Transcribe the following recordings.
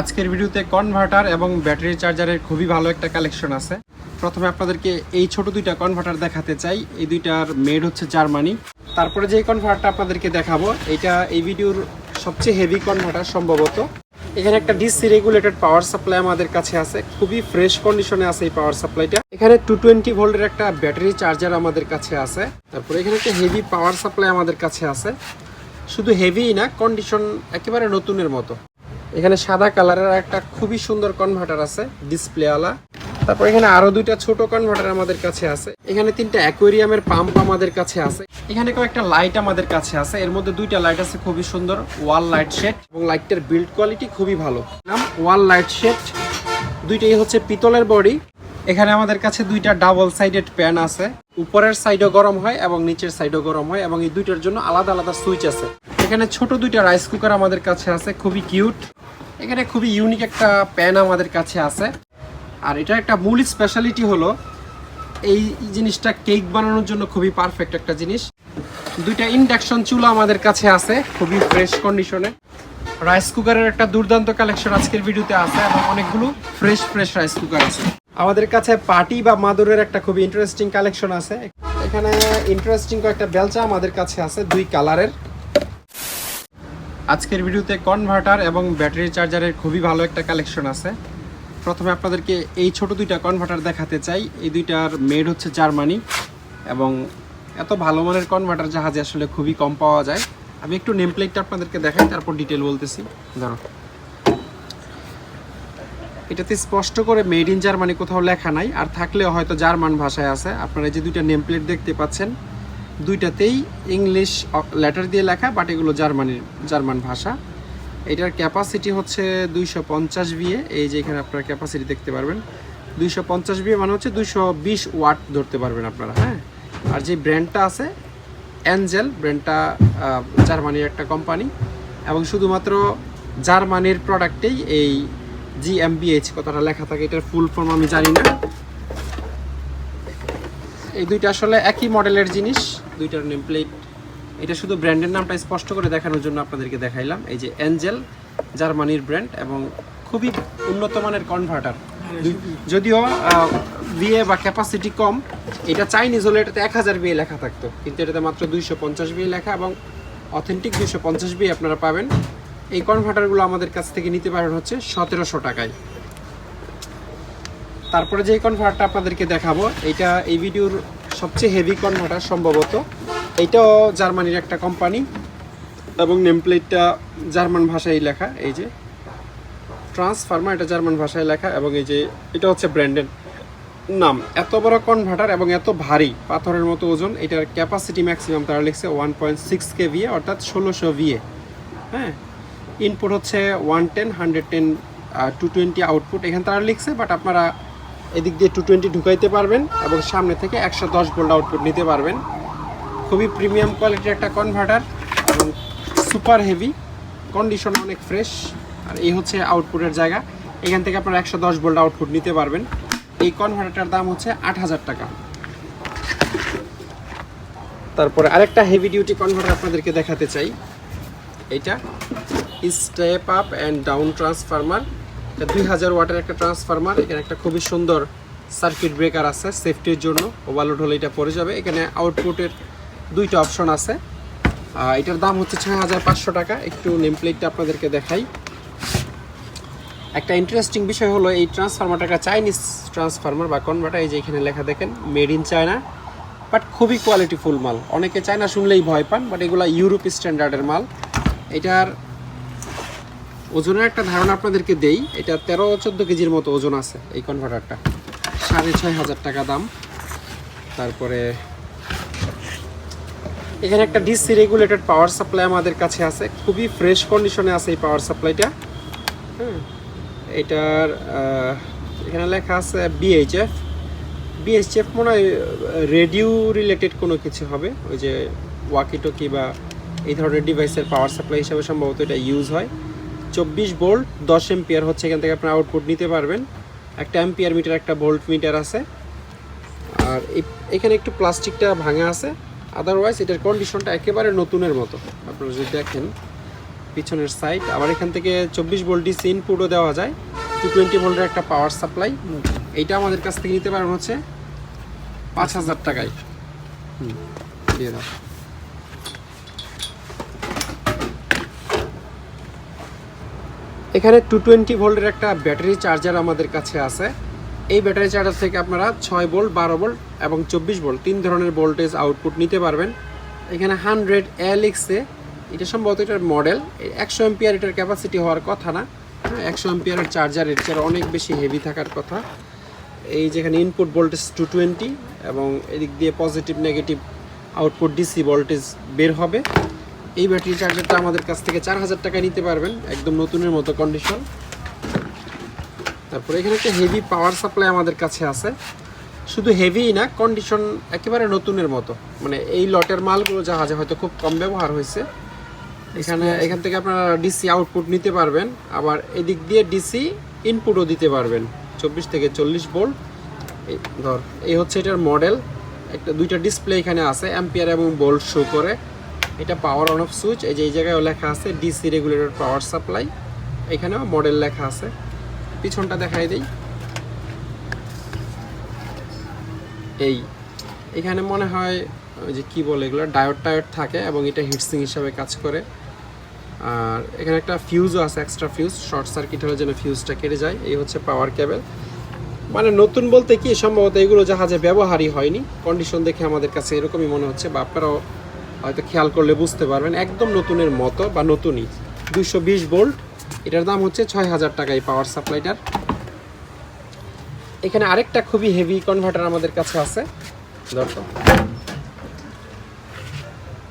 আজকের ভিডিওতে কনভার্টার এবং ব্যাটারি চার্জারের খুবই ভালো একটা কালেকশন আছে। প্রথমে আপনাদেরকে এই ছোট দুইটা কনভার্টার দেখাতে চাই। এই দুইটার মেড হচ্ছে জার্মানি। তারপরে যে কনভার্টারটা আপনাদেরকে দেখাবো, এটা এই ভিডিওর সবচেয়ে হেভি কনভার্টার সম্ভবত। এখানে একটা ডিসি রেগুলেটেড পাওয়ার সাপ্লাই আমাদের কাছে আছে। খুবই ফ্রেশ কন্ডিশনে আছে এই পাওয়ার সাপ্লাইটা এখানে টু টোয়েন্টি ভোল্টের একটা ব্যাটারি চার্জার আমাদের কাছে আছে। তারপরে এখানে একটা হেভি পাওয়ার সাপ্লাই আমাদের কাছে আছে। শুধু হেভিই না কন্ডিশন একেবারে নতুনের মতো। এখানে সাদা কালারের একটা খুবই সুন্দর কনভার্টার আছে ডিসপ্লেওয়ালা তারপর এখানে আরও দুইটা ছোট কনভার্টার আমাদের কাছে আছে। এখানে তিনটা অ্যাকোয়ারিয়ামের পাম্প আমাদের কাছে আছে। এখানে কয়েকটা লাইট আমাদের কাছে আছে। এর মধ্যে দুইটা লাইট আছে, খুবই সুন্দর ওয়াল লাইট শেড এবং লাইটটার বিল্ড কোয়ালিটি খুবই ভালো। নাম ওয়াল লাইট শেড দুইটাই হচ্ছে পিতলের বডি এখানে আমাদের কাছে দুইটা ডাবল সাইডেড প্যান আছে। উপরের সাইডও গরম হয় এবং নিচের সাইডও গরম হয় এবং এই দুইটার জন্য আলাদা আলাদা সুইচ আছে। এখানে ছোট দুইটা রাইস কুকার আমাদের কাছে আছে, খুবই কিউট এখানে খুবই ইউনিক একটা প্যান আমাদের কাছে আছে। আর এটা একটা মূল স্পেশালিটি হলো, এই জিনিসটা কেক বানানোর জন্য খুবই পারফেক্ট একটা জিনিস। দুইটা ইন্ডাকশন চুলা আমাদের কাছে আছে, খুবই ফ্রেশ কন্ডিশনে রাইস কুকারের একটা দুর্দান্ত কালেকশন আজকের ভিডিওতে আছে এবং অনেকগুলো ফ্রেশ ফ্রেশ রাইস কুকার আছে। আমাদের কাছে পার্টি বা মাদুরের একটা খুবই ইন্টারেস্টিং কালেকশন আছে। এখানে ইন্টারেস্টিং কয়েকটা বেলচা আমাদের কাছে আছে, দুই কালারের আজকের ভিডিওতে কনভার্টার এবং ব্যাটারি চার্জারের খুবই ভালো একটা কালেকশন আছে। প্রথমে আপনাদেরকে এই ছোট দুইটা কনভার্টার দেখাতে চাই। এই দুইটার মেড হচ্ছে জার্মানি এবং এত ভালো মানের কনভার্টার জাহাজে আসলে খুবই কম পাওয়া যায়। আমি একটু নেম প্লেটটা আপনাদেরকে দেখাই, তারপর ডিটেল বলতেছি। ধরো। এটাতে স্পষ্ট করে মেড ইন জার্মানি কোথাও লেখা নাই, আর থাকলেও হয়তো জার্মান ভাষায় আছে। আপনারা যে দুইটা নেম প্লেট দেখতে পাচ্ছেন দুইটাতেই ইংলিশ লেটার দিয়ে লেখা বাট এগুলো জার্মানির, জার্মান ভাষা। এটার ক্যাপাসিটি হচ্ছে দুইশো পঞ্চাশ বিয়ে এই যে এখানে আপনারা ক্যাপাসিটি দেখতে পারবেন। দুইশো পঞ্চাশ বিয়ে মানে হচ্ছে দুইশো বিশ ওয়াট ধরতে পারবেন আপনারা হ্যাঁ? আর যে ব্র্যান্ডটা আছে অ্যাঞ্জেল ব্র্যান্ডটা জার্মানির একটা কোম্পানি এবং শুধুমাত্র জার্মানির প্রোডাক্টেই এই জিএমবিএইচ কথাটা লেখা থাকে, এটার ফুল ফর্ম আমি জানি না। এই দুইটা আসলে একই মডেলের জিনিস। দুইটার নেম প্লেট এটা শুধু ব্র্যান্ডের নামটা স্পষ্ট করে দেখানোর জন্য আপনাদেরকে দেখাইলাম। এই যে অ্যাঞ্জেল জার্মানির ব্র্যান্ড এবং খুবই উন্নত মানের কনভার্টার যদিও বিয়ে বা ক্যাপাসিটি কম এটা চাইনিজ হলে এটাতে এক হাজার বিয়ে লেখা থাকতো। কিন্তু এটাতে মাত্র দুইশো পঞ্চাশ বিয়ে লেখা এবং অথেন্টিক দুইশো পঞ্চাশ বিয়ে আপনারা পাবেন। এই কনভার্টারগুলো আমাদের কাছ থেকে নিতে পারেন হচ্ছে সতেরোশো টাকায়। তারপরে যে কনভার্টারটা আপনাদেরকে দেখাবো এটা এই ভিডিওর সবচেয়ে হেভি কনভার্টার সম্ভবত। এইটাও জার্মানির একটা কোম্পানি এবং নেমপ্লেটটা জার্মান ভাষায় লেখা, এই যে। ট্রান্সফার্মার এটা জার্মান ভাষায় লেখা এবং এই যে, এটা হচ্ছে ব্র্যান্ডের নাম। এত বড় কনভার্টার এবং এত ভারী পাথরের মতো ওজন, এটার ক্যাপাসিটি ম্যাক্সিমাম তারা লিখছে one point six K VA অর্থাৎ ষোলোশো ভিএ হ্যাঁ? ইনপুট হচ্ছে one ten hundred ten two twenty output এখানে তারা লিখছে বাট আপনারা এদিক দিয়ে টু টোয়েন্টি ঢুকাইতে পারবেন এবং সামনে থেকে একশো দশ ভোল্ট আউটপুট নিতে পারবেন। খুবই প্রিমিয়াম কোয়ালিটির একটা কনভার্টার এবং সুপার হেভি কন্ডিশন অনেক ফ্রেশ আর এই হচ্ছে আউটপুটের জায়গা। এখান থেকে আপনারা একশো দশ ভোল্ট আউটপুট নিতে পারবেন। এই কনভার্টারটার দাম হচ্ছে আট হাজার টাকা। তারপরে আরেকটা হেভি ডিউটি কনভার্টার আপনাদেরকে দেখাতে চাই। এইটা step up and down transformer এটা দুই হাজার ওয়াটের একটা ট্রান্সফার্মার এখানে একটা খুবই সুন্দর সার্কিট ব্রেকার আছে সেফটির জন্য। ওভারলোড হলে এটা পড়ে যাবে। এখানে আউটপুটের দুইটা অপশন আছে। এটার দাম হচ্ছে ছয় হাজার পাঁচশো টাকা। একটু নেম প্লেটটা আপনাদেরকে দেখাই। একটা ইন্টারেস্টিং বিষয় হলো, এই ট্রান্সফার্মারটা একটা চাইনিজ ট্রান্সফার্মার বা কনভার্টার এই যে এখানে লেখা দেখেন মেড ইন চায়না বাট খুবই কোয়ালিটিফুল মাল। অনেকে চায়না শুনলেই ভয় পান বাট এগুলো ইউরোপ স্ট্যান্ডার্ডের মাল। এটার ওজনের একটা ধারণা আপনাদেরকে দেই। এটা তেরো চোদ্দ কেজির মতো ওজন আছে এই কনভার্টারটা সাড়ে ছয় হাজার টাকা দাম। তারপরে এখানে একটা ডিসি রেগুলেটেড পাওয়ার সাপ্লাই আমাদের কাছে আছে। খুবই ফ্রেশ কন্ডিশনে আছে এই পাওয়ার সাপ্লাইটা হ্যাঁ এটার এখানে লেখা আছে বিএইচএফ বিএইচএফ মনে হয় রেডিও রিলেটেড কোনো কিছু হবে। ওই যে ওয়াকিটকি বা এই ধরনের ডিভাইসের পাওয়ার সাপ্লাই হিসাবে সম্ভবত এটা ইউজ হয়। চব্বিশ ভোল্ট, দশ এম্পিয়ার হচ্ছে এখান থেকে আপনার আউটপুট নিতে পারবেন। একটা এম্পিয়ার মিটার, একটা ভোল্ট মিটার আছে। আর এখানে একটু প্লাস্টিকটা ভাঙা আছে। আদারওয়াইজ এটার কন্ডিশনটা একেবারে নতুনের মতো। আপনারা যদি দেখেন, পিছনের সাইড আবার এখান থেকে চব্বিশ ভোল্ট ডিসি ইনপুটও দেওয়া যায়। টু টোয়েন্টি ভোল্টের একটা পাওয়ার সাপ্লাই এইটা আমাদের কাছ থেকে নিতে পারবেন হচ্ছে পাঁচ হাজার টাকায়। হুম, দিয়ে দাও। এখানে টু টোয়েন্টি ভোল্টের একটা ব্যাটারি চার্জার আমাদের কাছে আছে। এই ব্যাটারি চার্জার থেকে আপনারা ছয় ভোল্ট, বারো ভোল্ট এবং চব্বিশ ভোল্ট তিন ধরনের ভোল্টেজ আউটপুট নিতে পারবেন। এখানে হান্ড্রেড এলএক্সে এটা সম্ভবত এটার মডেল একশো এমপিয়ার এটার ক্যাপাসিটি হওয়ার কথা না। হ্যাঁ একশো এমপিয়ারের চার্জার এর চেয়ে অনেক বেশি হেভি থাকার কথা। এই যেখানে ইনপুট ভোল্টেজ টু টোয়েন্টি এবং এদিক দিয়ে positive negative output DC voltage বের হবে। এই ব্যাটারি চার্জারটা আমাদের কাছ থেকে চার হাজার টাকায় নিতে পারবেন একদম নতুনের মতো কন্ডিশন তারপরে এখানে একটা হেভি পাওয়ার সাপ্লাই আমাদের কাছে আছে। শুধু হেভি না কন্ডিশন একেবারে নতুনের মতো। মানে এই লটের মালগুলো জাহাজে হয়তো খুব কম ব্যবহার হয়েছে। এখানে এখান থেকে আপনারা ডিসি আউটপুট নিতে পারবেন। আবার এদিক দিয়ে ডিসি ইনপুটও দিতে পারবেন। চব্বিশ থেকে চল্লিশ বোল্ট এই ধর এই হচ্ছে এটার মডেল একটা দুইটা ডিসপ্লে এখানে আছে অ্যাম্পিয়ার এবং বোল্ট শো করে। এটা পাওয়ার অন অফ সুইচ এই যে এই জায়গায় লেখা আছে ডিসি রেগুলেটর পাওয়ার সাপ্লাই এখানেও মডেল লেখা আছে। পিছনটা দেখাই দেই। এই, এখানে মনে হয় যে কি বলে এগুলো ডায়োড টায়োড থাকে এবং এটা হিটসিং হিসাবে কাজ করে। আর এখানে একটা ফিউজও আছে এক্সট্রা ফিউজ শর্ট সার্কিট হলে যেন ফিউজটা কেটে যায়, এই হচ্ছে পাওয়ার কেবল মানে নতুন বলতে কি, সম্ভবত এগুলো জাহাজে ব্যবহারই হয়নি। কন্ডিশন দেখে আমাদের কাছে এরকমই মনে হচ্ছে, বা আপনারাও হয়তো খেয়াল করলে বুঝতে পারবেন, একদম নতুনের মতো বা নতুনই। দুশো বিশ ভোল্ট এটার দাম হচ্ছে ছয় হাজার টাকা এই পাওয়ার সাপ্লাইটার। এখানে আরেকটা খুবই হেভি কনভার্টার আমাদের কাছে আছে। দর্শক,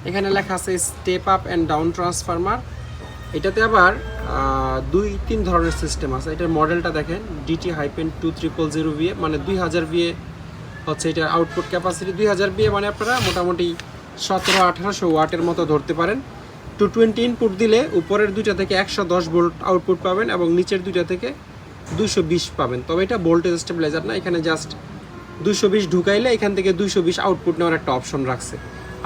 এখানে লেখা আছে step up and down transformer এটাতে আবার দুই তিন ধরনের সিস্টেম আছে। এটার মডেলটা দেখেন DT hyphen two triple zero VA মানে দুই হাজার ভিএ হচ্ছে এটার আউটপুট ক্যাপাসিটি দুই হাজার ভিএ মানে আপনারা মোটামুটি সতেরো আঠারোশো ওয়াটের মতো ধরতে পারেন। টু টোয়েন্টি ইনপুট দিলে উপরের দুইটা থেকে একশো দশ ভোল্ট আউটপুট পাবেন এবং নিচের দুইটা থেকে দুশো বিশ পাবেন। তবে এটা ভোল্টেজ স্টেবিলাইজার না, এখানে জাস্ট দুশো বিশ ঢুকাইলে এখান থেকে দুশো বিশ আউটপুট নেওয়ার একটা অপশন রাখছে।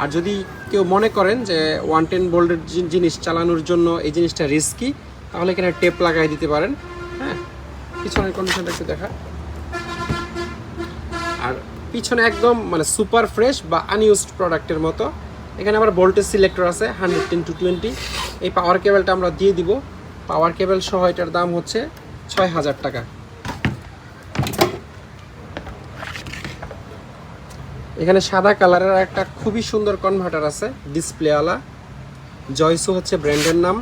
আর যদি কেউ মনে করেন যে ওয়ান টেন ভোল্টের জিনিস চালানোর জন্য এই জিনিসটা রিস্কি তাহলে এখানে টেপ লাগাই দিতে পারেন। হ্যাঁ পিছনের কন্ডিশনটা একটু দেখা পিছনে একদম মানে সুপার ফ্রেশ বা আনইউজড প্রোডাক্টের মতো। এখানে আবার ভোল্টেজ সিলেক্টর আছে হান্ড্রেড টেন টু টোয়েন্টি এই পাওয়ার কেবেলটা আমরা দিয়ে দিব। পাওয়ার কেবেল সহ এটার দাম হচ্ছে ছয় হাজার টাকা। এখানে সাদা কালারের একটা খুবই সুন্দর কনভার্টার আছে ডিসপ্লেওয়ালা জয়সু হচ্ছে ব্র্যান্ডের নাম।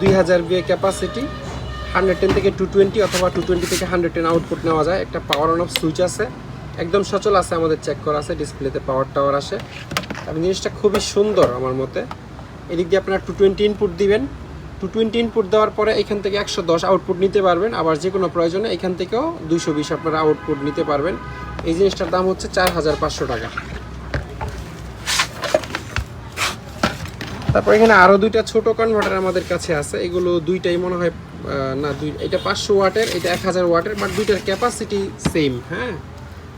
দুই হাজার বিয়ে ক্যাপাসিটি হান্ড্রেড টেন থেকে টু টোয়েন্টি অথবা টু টোয়েন্টি থেকে হান্ড্রেড টেন আউটপুট নেওয়া যায়। একটা পাওয়ার অন অফ সুইচ আছে। একদম সচল আছে, আমাদের চেক করা আছে ডিসপ্লেতে পাওয়ার টাওয়ার আসে। এবং জিনিসটা খুবই সুন্দর আমার মতে। এদিক দিয়ে আপনারা টু টোয়েন্টি ইনপুট দিবেন। টু টোয়েন্টি ইনপুট দেওয়ার পরে এখান থেকে একশো দশ আউটপুট নিতে পারবেন। আবার যে কোনো প্রয়োজনে এখান থেকেও দুইশো বিশ আপনারা আউটপুট নিতে পারবেন। এই জিনিসটার দাম হচ্ছে চার হাজার পাঁচশো টাকা। তারপর এখানে আরও দুইটা ছোট কনভার্টার আমাদের কাছে আছে। এগুলো দুইটাই মনে হয় না, দুই এটা পাঁচশো ওয়াটের, এটা এক হাজার ওয়াটের বাট দুইটার ক্যাপাসিটি সেম হ্যাঁ?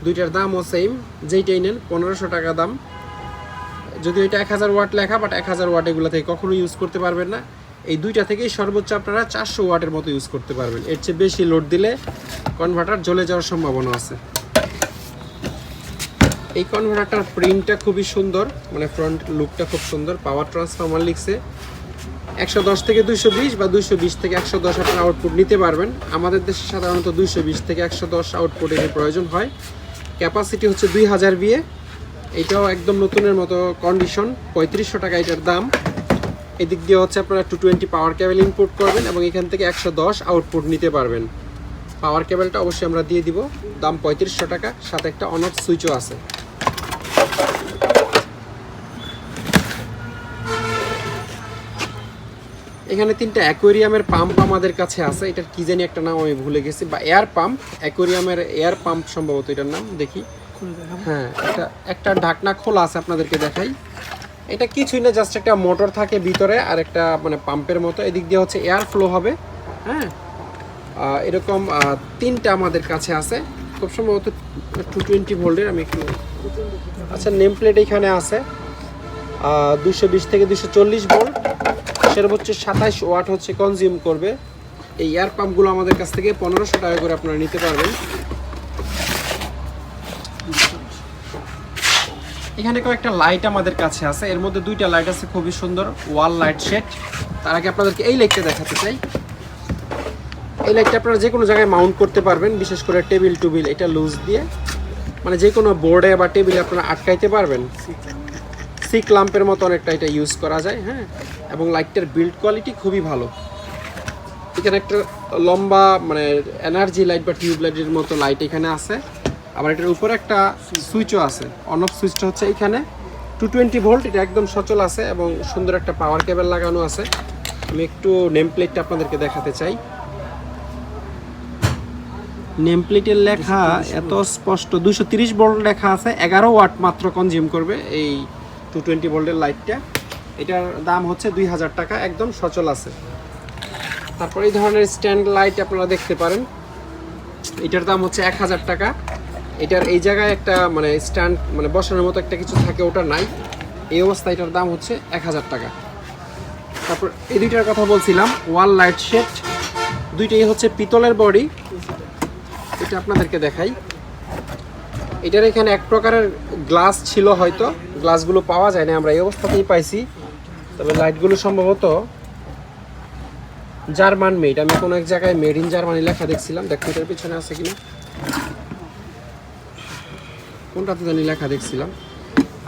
দুইটার দামও সেম যেইটাই নেন, পনেরোশো টাকা দাম। যদি এটা এক হাজার ওয়াট লেখা বাট এক হাজার ওয়াট এগুলো থেকে কখনো ইউজ করতে পারবেন না। এই দুইটা থেকেই সর্বোচ্চ আপনারা চারশো ওয়াটের মতো ইউজ করতে পারবেন। এর চেয়ে বেশি লোড দিলে কনভার্টার জ্বলে যাওয়ার সম্ভাবনা আছে। এই কনভার্টারটার প্রিন্টটা খুবই সুন্দর মানে ফ্রন্ট লুকটা খুব সুন্দর পাওয়ার ট্রান্সফর্মার লিখছে। একশো দশ থেকে দুইশো বিশ বা দুইশো বিশ থেকে একশো দশ আপনার আউটপুট নিতে পারবেন। আমাদের দেশে সাধারণত দুইশো বিশ থেকে একশো দশ আউটপুটের প্রয়োজন হয়। ক্যাপাসিটি হচ্ছে দুই হাজার বিয়ে এটাও একদম নতুনের মতো কন্ডিশন পঁয়ত্রিশশো টাকা এটার দাম। এদিক দিয়ে হচ্ছে আপনারা two twenty power cable input করবেন এবং এখান থেকে একশো দশ আউটপুট নিতে পারবেন। পাওয়ার কেবলটা অবশ্যই আমরা দিয়ে দিব। দাম পঁয়ত্রিশশো টাকা, সাথে একটা অন অফ সুইচও আছে। এখানে তিনটা অ্যাকোয়ারিয়ামের পাম্প আমাদের কাছে আছে। এটার কি জানি একটা নাম আমি ভুলে গেছি। বা এয়ার পাম্প অ্যাকোয়ারিয়ামের এয়ার পাম্প সম্ভবত এটার নাম দেখি। হ্যাঁ এটা একটা ঢাকনা খোলা আছে আপনাদেরকে দেখাই। এটা কিছুই না জাস্ট একটা মোটর থাকে ভিতরে আর একটা মানে পাম্পের মতো। এদিক দিয়ে হচ্ছে এয়ার ফ্লো হবে। হ্যাঁ এরকম তিনটা আমাদের কাছে আছে। খুব সম্ভবত টু টোয়েন্টি ভোল্টের আমি একটু আচ্ছা নেম প্লেট এখানে আছে। দুশো থেকে দুশো ভোল্ট। সর্বোচ্চ সাতাইশ ওয়াট হচ্ছে কনজিউম করবে। এই এয়ার পাম্পগুলো আমাদের কাছ থেকে পনেরোশো টাকা করে আপনারা নিতে পারবেন। এখানে কয়েকটা লাইট আমাদের কাছে আছে। এর মধ্যে দুইটা লাইট আছে, খুবই সুন্দর ওয়াল লাইট সেট তার আগে আপনাদেরকে এই লাইটটা দেখাতে চাই। এই লাইটটা আপনারা যে কোনো জায়গায় মাউন্ট করতে পারবেন, বিশেষ করে টেবিল টুবিল এটা লুজ দিয়ে। মানে যে কোনো বোর্ডে বা টেবিলে আপনারা আটকাইতে পারবেন। সিক ল্যাম্পের মতো অনেকটা এটা ইউজ করা যায় হ্যাঁ? এবং লাইটটার বিল্ড কোয়ালিটি খুবই ভালো। এখানে একটা লম্বা মানে এনার্জি লাইট বা টিউব লাইটের মতো লাইট এখানে আছে। আবার এটার উপরে একটা সুইচও আছে। অন অফ সুইচটা হচ্ছে এখানে। টু টোয়েন্টি ভোল্ট এটা একদম সচল আছে এবং সুন্দর একটা পাওয়ার কেবল লাগানো আছে। আমি একটু নেম প্লেটটা আপনাদেরকে দেখাতে চাই। নেম প্লেটের লেখা এত স্পষ্ট। দুশো তিরিশ ভোল্ট লেখা আছে, এগারো ওয়াট মাত্র কনজিউম করবে এই টু টোয়েন্টি ভোল্টের লাইটটা। এটার দাম হচ্ছে দুই হাজার টাকা, একদম সচল আছে। তারপর এই ধরনের স্ট্যান্ড লাইট আপনারা দেখতে পারেন। এটার দাম হচ্ছে এক হাজার টাকা। এটার এই জায়গায় একটা মানে স্ট্যান্ড মানে বসানোর মতো একটা কিছু থাকে, ওটা নাই। এই অবস্থায় এটার দাম হচ্ছে এক হাজার টাকা। তারপর এই দুইটার কথা বলছিলাম, ওয়াল লাইট সেট দুইটাই হচ্ছে পিতলের বডি। এটা আপনাদেরকে দেখাই। এটার এখানে এক প্রকারের গ্লাস ছিল হয়তো। গ্লাসগুলো পাওয়া যায় না, আমরা এই অবস্থাতেই পাইছি। তবে লাইটগুলো সম্ভবত জার্মান মেড। আমি কোনো এক জায়গায় মেড ইন জার্মানি লেখা দেখছিলাম। দেখো, এটার পিছনে আছে কিনা? কোনটাতে জানি লেখা দেখছিলাম।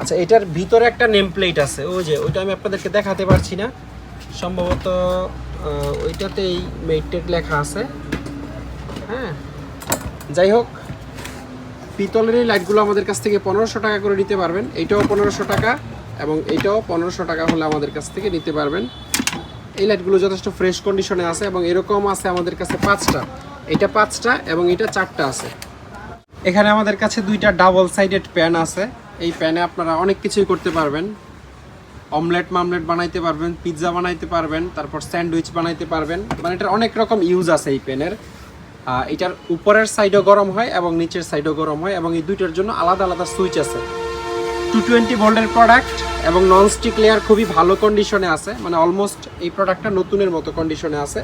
আচ্ছা এটার ভিতরে একটা নেম প্লেট আছে। ওই যে, ওইটা আমি আপনাদেরকে দেখাতে পারছি না। সম্ভবত ওইটাতেই ওইটাতেই মেডটেক লেখা আছে। হ্যাঁ? যাই হোক পিতলের এই লাইটগুলো আমাদের কাছ থেকে পনেরোশো টাকা করে নিতে পারবেন। এইটাও পনেরোশো টাকা এবং এইটাও পনেরোশো টাকা হলে আমাদের কাছ থেকে নিতে পারবেন। এই লাইটগুলো যথেষ্ট ফ্রেশ কন্ডিশনে আছে এবং এরকম আছে আমাদের কাছে পাঁচটা। এটা পাঁচটা এবং এটা চারটা আছে। এখানে আমাদের কাছে দুইটা ডাবল সাইডেড প্যান আছে। এই প্যানে আপনারা অনেক কিছুই করতে পারবেন। অমলেট মামলেট বানাইতে পারবেন পিৎজা বানাইতে পারবেন, তারপর স্যান্ডউইচ বানাইতে পারবেন। মানে এটার অনেক রকম ইউজ আছে এই প্যানের এটার উপরের সাইডও গরম হয় এবং নিচের সাইডও গরম হয় এবং এই দুইটার জন্য আলাদা আলাদা সুইচ আছে। টু টোয়েন্টি ভোল্টের প্রোডাক্ট এবং নন স্টিক লেয়ার খুবই ভালো কন্ডিশনে আছে। মানে অলমোস্ট এই প্রোডাক্টটা নতুনের মতো কন্ডিশনে আছে।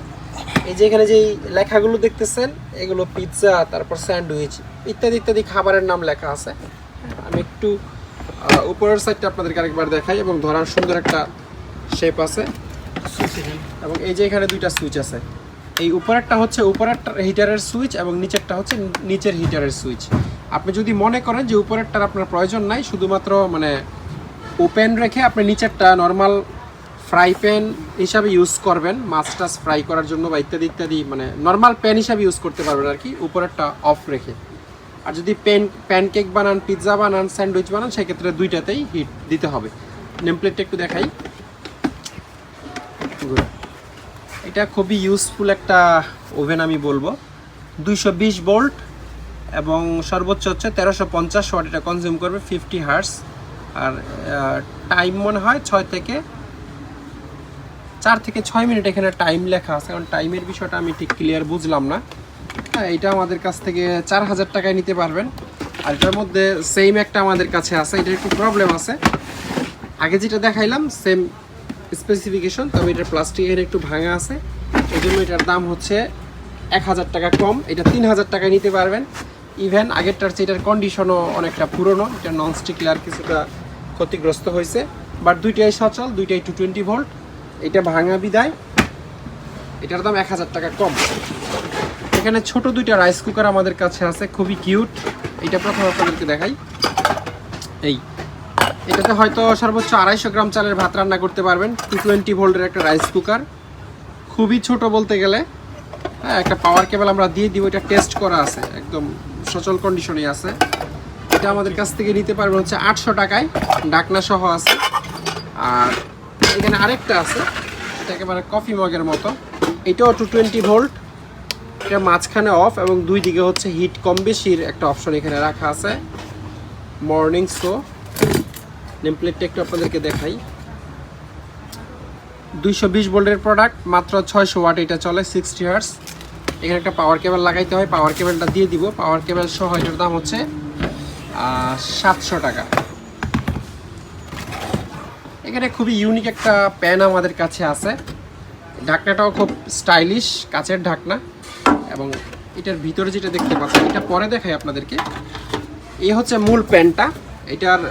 এই যে এখানে যে লেখাগুলো দেখতেছেন, এগুলো পিৎজা তারপর স্যান্ডউইচ ইত্যাদি ইত্যাদি খাবারের নাম লেখা আছে। আমি একটু উপরের সাইডটা আপনাদেরকে আরেকবার দেখাই এবং ধরার সুন্দর একটা শেপ আছে। এবং এই যে এখানে দুইটা সুইচ আছে। এই উপরেরটা হচ্ছে উপরের হিটারের সুইচ এবং নিচেরটা হচ্ছে নিচের হিটারের সুইচ আপনি যদি মনে করেন যে উপরেরটার আপনার প্রয়োজন নাই, শুধুমাত্র মানে ওপেন রেখে আপনি নিচেরটা নর্মাল ফ্রাই প্যান হিসাবে ইউজ করবেন মাছ টাছ ফ্রাই করার জন্য বা ইত্যাদি ইত্যাদি মানে নর্মাল প্যান হিসাবে ইউজ করতে পারবেন আর কি, উপরেরটা অফ রেখে। আর যদি প্যান প্যানকেক বানান পিৎজা বানান স্যান্ডউইচ বানান, সেক্ষেত্রে দুইটাতেই হিট দিতে হবে। নেমপ্লেটটা একটু দেখাই. এটা খুবই ইউজফুল একটা ওভেন আমি বলব। দুইশো বিশ ভোল্ট এবং সর্বোচ্চ হচ্ছে তেরোশো পঞ্চাশ ওয়াট, এটা কনজিউম করবে ফিফটি হার্স আর টাইম মনে হয় ছয় থেকে চার থেকে ছয় মিনিট এখানে টাইম লেখা আছে, কারণ টাইমের বিষয়টা আমি ঠিক ক্লিয়ার বুঝলাম না। হ্যাঁ এটা আমাদের কাছ থেকে চার হাজার টাকায় নিতে পারবেন। আর এটার মধ্যে সেম একটা আমাদের কাছে আছে, এটার একটু প্রবলেম আছে। আগে যেটা দেখাইলাম সেম স্পেসিফিকেশন তবে এটার প্লাস্টিকের একটু ভাঙা আছে। এই জন্য এটার দাম হচ্ছে এক হাজার টাকা কম। এটা তিন হাজার টাকায় নিতে পারবেন। ইভেন আগেরটার চেয়ে এটার কন্ডিশনও অনেকটা পুরনো। এটা নন স্টিক লেয়ার কিছুটা ক্ষতিগ্রস্ত হয়েছে। বাট দুইটাই সচল, দুইটাই টু টোয়েন্টি ভোল্ট এটা ভাঙা বিদায়। এটার দাম এক হাজার টাকা কম। এখানে ছোট দুইটা রাইস কুকার আমাদের কাছে আছে, খুবই কিউট এটা প্রথম আপনাদেরকে দেখাই। এই এটাতে হয়তো সর্বোচ্চ আড়াইশো গ্রাম চালের ভাত রান্না করতে পারবেন। টু টোয়েন্টি ভোল্টের একটা রাইস কুকার খুবই ছোট বলতে গেলে। হ্যাঁ একটা পাওয়ার কেবল আমরা দিয়ে দিব, এটা টেস্ট করা আছে। একদম সচল কন্ডিশনে আছে। এটা আমাদের কাছ থেকে নিতে পারবেন হচ্ছে আটশো টাকায়। ডাকনা সহ আছে। আর এখানে আরেকটা আছে। এটা একেবারে কফি মগের মতো। এটাও টু টোয়েন্টি ভোল্ট এটা মাঝখানে অফ এবং দুই দিকে হচ্ছে হিট কম বেশির একটা অপশন এখানে রাখা আছে। মর্নিং শো নেমপ্লেটটা একটু আপনাদেরকে দেখাই। দুইশো বিশ ভোল্টের প্রোডাক্ট মাত্র ছয়শো ওয়াট এটা চলে সিক্সটি হার্স এখানে একটা পাওয়ার কেবল লাগাইতে হয় পাওয়ার কেবলটা দিয়ে দিব। পাওয়ার কেবল সহ এটার দাম হচ্ছে সাতশো টাকা। এখানে খুবই ইউনিক একটা প্যান আমাদের কাছে আছে। ঢাকনাটাও খুব স্টাইলিশ কাচের ঢাকনা। এবং এটার ভিতরে যেটা দেখতে পাচ্ছেন, এটা পরে দেখাই আপনাদেরকে। এই হচ্ছে মূল প্যানটা এটার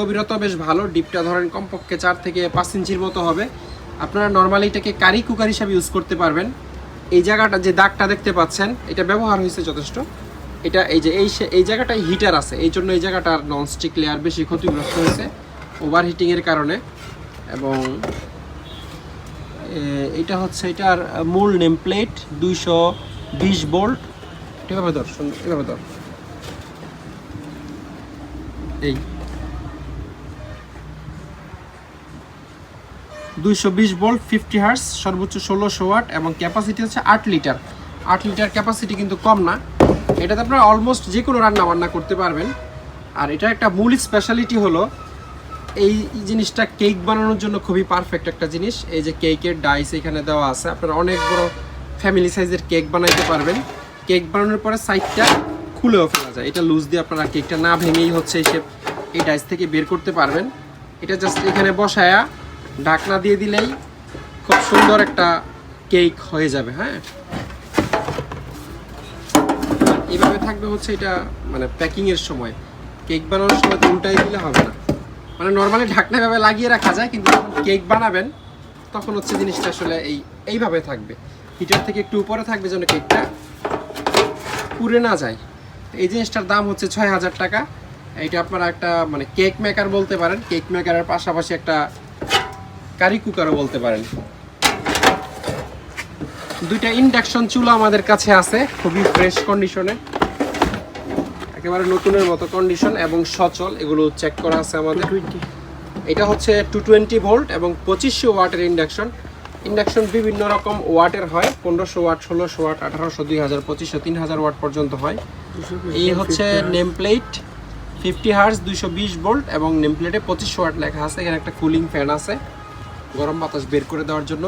গভীরতা বেশ ভালো, ডিপটা ধরেন কমপক্ষে চার থেকে পাঁচ ইঞ্চির মতো হবে। আপনারা নর্মালি এটাকে কারি কুকার হিসাবে ইউজ করতে পারবেন। এই জায়গাটা যে দাগটা দেখতে পাচ্ছেন, এটা ব্যবহার হয়েছে যথেষ্ট। এটা এই যে, এই এই জায়গাটায় হিটার আছে। এই জন্য এই জায়গাটার ননস্টিক লেয়ার বেশি ক্ষতিগ্রস্ত হয়েছে ওভার হিটিংয়ের কারণে। এবং এটা হচ্ছে এটার মূল নেম প্লেট দুইশো বিশ বোল্ট এভাবে ধর এভাবে ধর। এই। দুইশো বিশ ভোল্ট ফিফটি হার্স সর্বোচ্চ ষোলোশো ওয়াট এবং ক্যাপাসিটি হচ্ছে আট লিটার আট লিটার ক্যাপাসিটি কিন্তু কম না। এটাতে আপনারা অলমোস্ট যে কোনো রান্না বান্না করতে পারবেন। আর এটা একটা মূল স্পেশালিটি হলো, এই জিনিসটা কেক বানানোর জন্য খুবই পারফেক্ট একটা জিনিস। এই যে কেকের ডাইস এখানে দেওয়া আছে। আপনারা অনেক বড় ফ্যামিলি সাইজের কেক বানাইতে পারবেন। কেক বানানোর পরে সাইডটা খুলেও ফেলা যায়। এটা লুজ দিয়ে আপনারা কেকটা না ভেঙেই হচ্ছে এই এই ডাইস থেকে বের করতে পারবেন। এটা জাস্ট এখানে বসায়া ঢাকনা দিয়ে দিলেই খুব সুন্দর একটা কেক হয়ে যাবে হ্যাঁ? এইভাবে থাকবে হচ্ছে এটা মানে প্যাকিং এর সময়। কেক বানানোর সময় তো উল্টাই দিলে হবে না। মানে নর্মালি ঢাকনা ভাবে লাগিয়ে রাখা যায়, কিন্তু কেক বানাবেন, তখন হচ্ছে জিনিসটা আসলে এই, এইভাবে থাকবে। হিটার থেকে একটু উপরে থাকবে যেন কেকটা পুড়ে না যায়। এই জিনিসটার দাম হচ্ছে ছয় হাজার টাকা। এইটা আপনারা একটা মানে কেক মেকার বলতে পারেন। কেক মেকারের পাশাপাশি একটা কারি কুকারও বলতে পারেন। দুইটা ইন্ডাকশন চুলা আমাদের কাছে আছে খুবই ফ্রেশ কন্ডিশনে একেবারে নতুনের মতো কন্ডিশন এবং সচল এগুলো চেক করা আছে আমাদের। এটা হচ্ছে টু টোয়েন্টি ভোল্ট এবং পঁচিশশো ওয়াটের ইন্ডাকশন ইন্ডাকশন বিভিন্ন রকম ওয়াটের হয় পনেরোশো ওয়াট ষোলোশো ওয়াট আঠারোশো দুই হাজার পঁচিশশো তিন হাজার ওয়াট পর্যন্ত হয়। এই হচ্ছে নেম প্লেট ফিফটি হার্স দুইশো বিশ ভোল্ট এবং নেম প্লেটে পঁচিশশো ওয়াট লেখা আছে। এখানে একটা কুলিং ফ্যান আছে। গরম বাতাস বের করে দেওয়ার জন্য।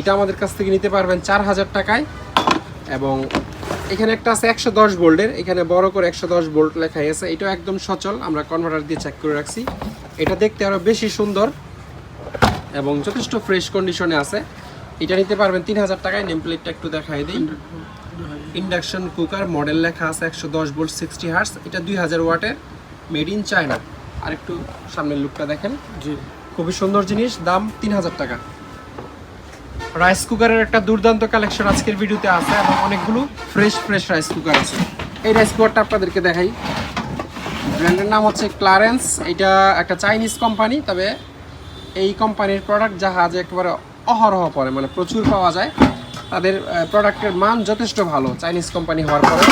এটা আমাদের কাছ থেকে নিতে পারবেন চার হাজার টাকায়। এবং এখানে একটা আছে একশো দশ ভোল্টের এখানে বড় করে একশো দশ ভোল্ট লেখা আছে। এটাও একদম সচল। আমরা কনভার্টার দিয়ে চেক করে রাখছি। এটা দেখতে আরও বেশি সুন্দর এবং যথেষ্ট ফ্রেশ কন্ডিশনে আছে। এটা নিতে পারবেন তিন হাজার টাকায়। নেম প্লেটটা একটু দেখাই দিই। ইন্ডাকশন কুকার মডেল লেখা আছে একশো দশ ভোল্ট সিক্সটি হার্স এটা দুই হাজার ওয়াটের মেড ইন চায়না আর একটু সামনের লুকটা দেখেন। জি। খুবই সুন্দর জিনিস, দাম তিন হাজার টাকা। রাইস কুকারের একটা দুর্দান্ত কালেকশন আজকের ভিডিওতে আছে এবং অনেকগুলো ফ্রেশ ফ্রেশ রাইস কুকার আছে। এই রাইস কুকারটা আপনাদেরকে দেখাই। ব্র্যান্ডের নাম হচ্ছে ক্লারেন্স এটা একটা চাইনিজ কোম্পানি তবে এই কোম্পানির প্রোডাক্ট জাহাজ একেবারে অহরহ পরে মানে প্রচুর পাওয়া যায়। তাদের প্রোডাক্টের মান যথেষ্ট ভালো চাইনিজ কোম্পানি হওয়ার পরে।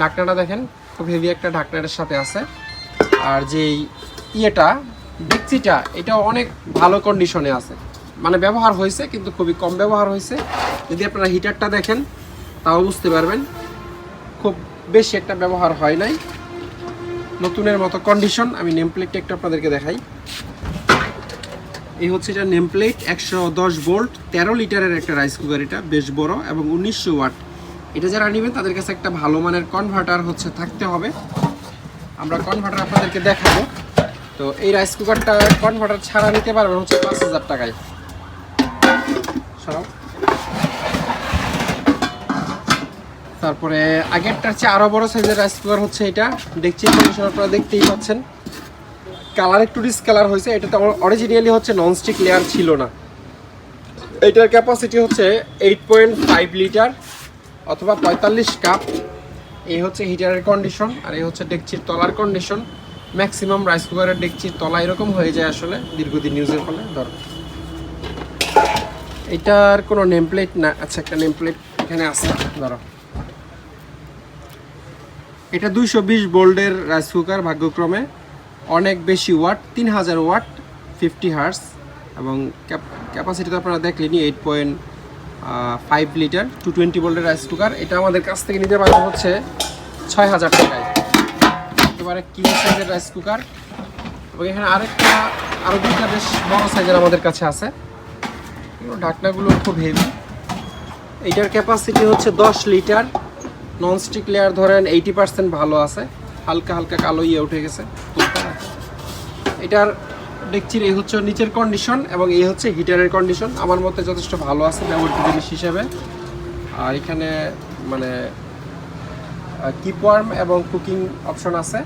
ঢাকনাটা দেখেন, খুব হেভি একটা ঢাকনার সাথে আছে। আর যেই ইয়েটা ডেকচিটা এটা অনেক ভালো কন্ডিশনে আছে। মানে ব্যবহার হয়েছে, কিন্তু খুবই কম ব্যবহার হয়েছে। যদি আপনারা হিটারটা দেখেন, তাও বুঝতে পারবেন, খুব বেশি একটা ব্যবহার হয় নাই। নতুনের মতো কন্ডিশন আমি নেম প্লেটটা একটু আপনাদেরকে দেখাই। এই হচ্ছে এটা নেম প্লেট একশো দশ ভোল্ট তেরো লিটারের একটা রাইস কুকার এটা, বেশ বড় এবং উনিশশো ওয়াট এটা যারা নেবেন, তাদের কাছে একটা ভালো মানের কনভার্টার হচ্ছে, থাকতে হবে। আমরা কনভার্টার আপনাদেরকে দেখাবো। তো এই রাইস কুকারটা কনভার্টার ছাড়া নিতে পারবেন হচ্ছে পাঁচ হাজার টাকায়। তারপরে আগেরটার চেয়ে আরও বড় সাইজের রাইস কুকার হচ্ছে এটা। দেখছি আপনারা দেখতেই পাচ্ছেন। কালার একটু ডিসকালার হয়েছে, এটা তো অরিজিনালি হচ্ছে ননস্টিক লেয়ার ছিল না। এটার ক্যাপাসিটি হচ্ছে এইট পয়েন্ট ফাইভ লিটার অথবা পঁয়তাল্লিশ কাপ এই হচ্ছে হিটারের কন্ডিশন আর এই হচ্ছে ডেকচির তলার কন্ডিশন ম্যাক্সিমাম রাইস কুকারের দেখছি তলা এরকম হয়ে যায় আসলে, দীর্ঘদিন ইউজের ফলে, ধর। এটার কোনো নেম প্লেট না আচ্ছা একটা নেম প্লেট এখানে আছে, ধরো। এটা দুইশো বিশ বোল্ডের রাইস কুকার ভাগ্যক্রমে, অনেক বেশি ওয়াট তিন হাজার ওয়াট ফিফটি হার্স এবং ক্যাপাসিটি তো আপনারা দেখলেনি eight point five litre two twenty বোল্ডের rice cooker. এটা আমাদের কাছ থেকে নিতে পারব হচ্ছে ছয় হাজার টাকায়। একেবারে কিং সাইজের রাইস কুকার এবং এখানে আরেকটা আরও দুইটা বেশ বড় সাইজের আমাদের কাছে আছে। ঢাকনাগুলো খুব হেভি এইটার ক্যাপাসিটি হচ্ছে দশ লিটার ননস্টিক লেয়ার ধরেন এইটি পার্সেন্ট ভালো আছে। হালকা হালকা কালো ইয়ে উঠে গেছে। এটার ডেকচির এই হচ্ছে নিচের কন্ডিশন এবং এই হচ্ছে হিটারের কন্ডিশন আমার মতে যথেষ্ট ভালো আছে ব্যবহৃত জিনিস হিসেবে। আর এখানে মানে কিপ ওয়ার্ম এবং কুকিং অপশন আছে।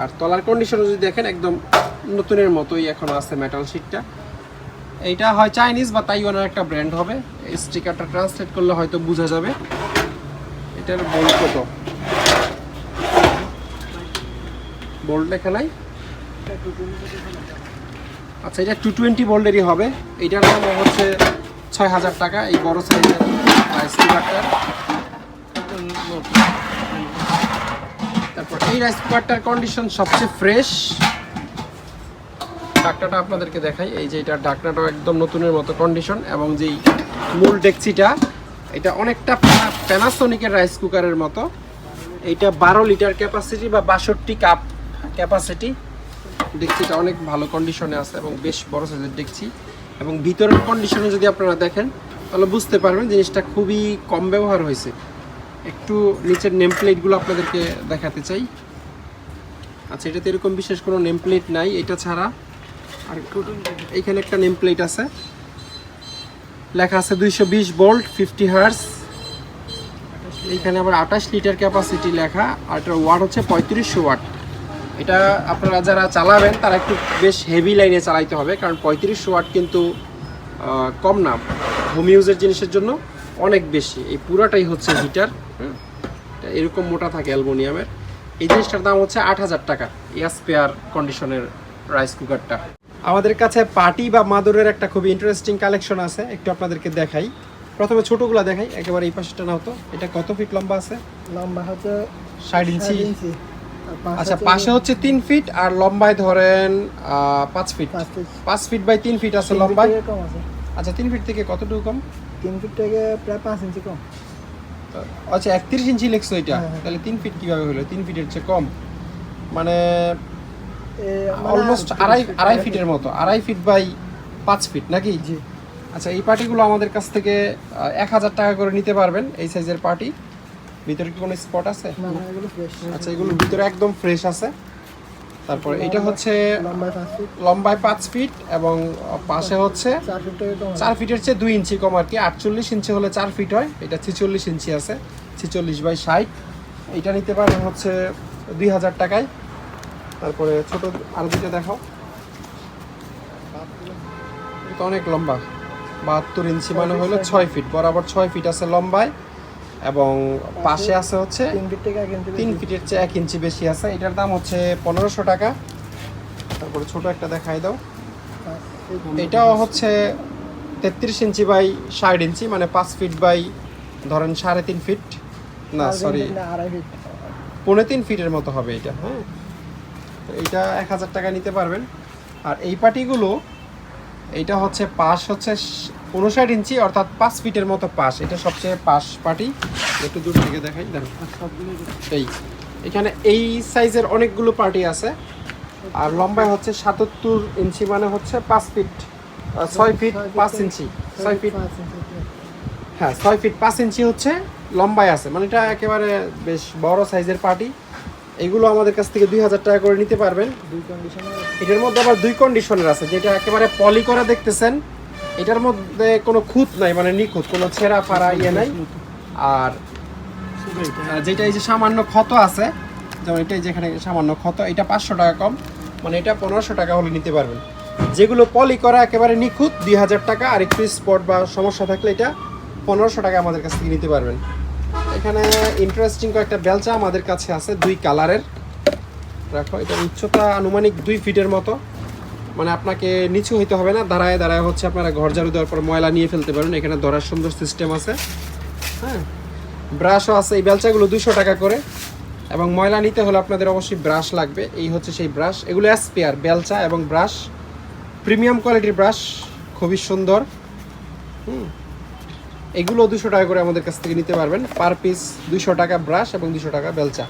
আর তলার কন্ডিশন যদি দেখেন, একদম নতুনের মতোই এখন আছে মেটাল শিটটা এইটা হয় চাইনিজ বা তাইওয়ানের একটা ব্র্যান্ড হবে। স্টিকারটা ট্রান্সলেট করলে হয়তো বোঝা যাবে। এটার বোল্ট কত? বোল্ট লেখা নাই? আচ্ছা এটা টু টোয়েন্টি বোল্টেরই হবে। এইটার দাম হচ্ছে ছয় হাজার টাকা। এই বড় সাইজের স্পিকারটার তারপর এই রাইস কুকারটার কন্ডিশন সবচেয়ে ফ্রেশ ডাকনাটা আপনাদেরকে দেখাই। এই যে এটার ডাকনাটাও একদম নতুনের মতো কন্ডিশন এবং যেই মূল ডেকচিটা, এটা অনেকটা প্যানাসোনিকের রাইস কুকারের মতো। এইটা বারো লিটার ক্যাপাসিটি বা বাষট্টি কাপ ক্যাপাসিটি ডেকচিটা অনেক ভালো কন্ডিশনে আছে এবং বেশ বড় সাইজের ডেকচি। এবং ভিতরের কন্ডিশনে যদি আপনারা দেখেন, তাহলে বুঝতে পারবেন জিনিসটা খুবই কম ব্যবহার হয়েছে। একটু নিচের নেম প্লেটগুলো আপনাদেরকে দেখাতে চাই। আচ্ছা এটাতে এরকম বিশেষ কোনো নেম প্লেট নাই, এটা ছাড়া। আর এইখানে একটা নেম প্লেট আছে। লেখা আছে দুইশো বিশ বোল্ট ফিফটি হার্স এইখানে আবার আঠাশ লিটার ক্যাপাসিটি লেখা, আর এটার ওয়াট হচ্ছে পঁয়ত্রিশশো ওয়াট এটা আপনারা যারা চালাবেন, তারা একটু বেশ হেভি লাইনে চালাইতে হবে, কারণ পঁয়ত্রিশশো ওয়াট কিন্তু কম না। হোম ইউজের জিনিসের জন্য অনেক বেশি। এই পুরাটাই হচ্ছে হিটার এরকম মোটা থাকে অ্যালমোনিয়ামের। এই জিনিসটার দাম হচ্ছে আট হাজার টাকা এয়াসপেয়ার কন্ডিশনের রাইস কুকারটা আমাদের কাছে পার্টি বা মাদুরের একটা খুবই ইন্টারেস্টিং কালেকশন আছে একটু আপনাদেরকে দেখাই। প্রথমে ছোটগুলা দেখাই একেবারে এই পাশেটা নাও তো। এটা কত ফিট লম্বা আছে? লম্বা হচ্ছে ষাট ইঞ্চি। আচ্ছা পাশে হচ্ছে তিন ফিট আর লম্বায় ধরেন পাঁচ ফিট পাঁচ ফিট বাই তিন ফিট আছে লম্বায়? কম আছে। আচ্ছা তিন ফিট থেকে কতটুকু কম? তিন ফিট থেকে প্রায় পাঁচ ইঞ্চি কম। আচ্ছা একত্রিশ ইঞ্চি লেখছো এটা? হ্যাঁ, হ্যাঁ। তাহলে তিন ফিট কীভাবে হলো? তিন ফিটের চেয়ে কম। মানে মানে অলমোস্ট আড়াই আড়াই আড়াই ফিটের মতো। আড়াই ফিট বাই পাঁচ ফিট নাকি? জি। আচ্ছা এই পার্টিগুলো আমাদের কাছ থেকে এক হাজার টাকা করে নিতে পারবেন এই সাইজের পার্টি ভিতরে কি কোনো স্পট আছে? এগুলো আচ্ছা এগুলোর ভিতরে একদম ফ্রেশ আছে। তারপরে এটা হচ্ছে লম্বায় পাঁচ ফিট এবং পাশে হচ্ছে চার ফিটের চেয়ে দুই ইঞ্চি কম আর কি। আটচল্লিশ ইঞ্চি হলে চার ফিট হয়। এটা ছিচল্লিশ ইঞ্চি আছে। ছিচল্লিশ বাই ষাট। এইটা নিতে পারবেন হচ্ছে দুই হাজার টাকায়। তারপরে ছোট আরও দুটো দেখাও। এটা অনেক লম্বা। বাহাত্তর ইঞ্চি মানে হলো ছয় ফিট। বরাবর ছয় ফিট আছে লম্বায়। এবং পাশে আছে হচ্ছে তিন। ফিটের চেয়ে এক ইঞ্চি বেশি আছে। এটার দাম হচ্ছে পনেরোশো টাকা। তারপরে ছোট একটা দেখাই দাও। এটাও হচ্ছে তেত্রিশ ইঞ্চি বাই ষাট ইঞ্চি মানে পাঁচ ফিট বাই ধরেন সাড়ে তিন ফিট। না সরি পৌনে তিন ফিটের মতো হবে এটা হ্যাঁ। তো এইটা এক হাজার টাকা নিতে পারবেন। আর এই পাটিগুলো এইটা হচ্ছে পাশ হচ্ছে উনষাট ইঞ্চি, অর্থাৎ পাঁচ ফিটের মতো পাশ। এটা সবচেয়ে পাশ পাটি। একটু দূর থেকে দেখাই, দেখো। এই, এখানে এই সাইজের অনেকগুলো পার্টি আছে। আর লম্বায় হচ্ছে সাতাত্তর ইঞ্চি মানে হচ্ছে পাঁচ ফিট ছয় ফিট পাঁচ ইঞ্চি, ছয় ফিট হ্যাঁ ছয় ফিট পাঁচ ইঞ্চি হচ্ছে লম্বায় আছে। মানে এটা একেবারে বেশ বড় সাইজের পার্টি এগুলো আমাদের কাছ থেকে দুই হাজার টাকা করে নিতে পারবেন। দুই এটার মধ্যে আবার দুই কন্ডিশনের আছে যেটা একেবারে পলি করা দেখতেছেন। এটার মধ্যে কোনো খুঁত নাই মানে নিখুঁত কোনো ছেঁড়া ফাড়া ইয়ে নাই। আর যেটা এই যে সামান্য ক্ষত আছে যেমন এটাই যেখানে সামান্য ক্ষত এটা পাঁচশো টাকা কম মানে এটা পনেরোশো টাকা হলে নিতে পারবেন। যেগুলো পলি করা একেবারে নিখুঁত দুই হাজার টাকা আর একটু স্পট বা সমস্যা থাকলে এটা পনেরোশো টাকা আমাদের কাছ থেকে নিতে পারবেন। এখানে ইন্টারেস্টিং কয়েকটা বেলচা আমাদের কাছে আছে, দুই কালারের। রাখো এটার উচ্চতা আনুমানিক দুই ফিটের মতো। মানে আপনাকে নিচু হইতে হবে না, দাঁড়ায় দাঁড়ায় হচ্ছে আপনারা ঘর ঝাড়ু দেওয়ার পর ময়লা নিয়ে ফেলতে পারেন। এখানে ধরার সুন্দর সিস্টেম আছে। হ্যাঁ ব্রাশও আছে। এই বেলচাগুলো দুশো টাকা করে। এবং ময়লা নিতে হলে আপনাদের অবশ্যই ব্রাশ লাগবে। এই হচ্ছে সেই ব্রাশ এগুলো স্পেয়ার বেলচা এবং ব্রাশ প্রিমিয়াম কোয়ালিটির ব্রাশ খুবই সুন্দর। হুম। এগুলো দুশো টাকা করে আমাদের কাছ থেকে নিতে পারবেন। পার পিস দুশো টাকা ব্রাশ এবং দুশো টাকা বেলচা।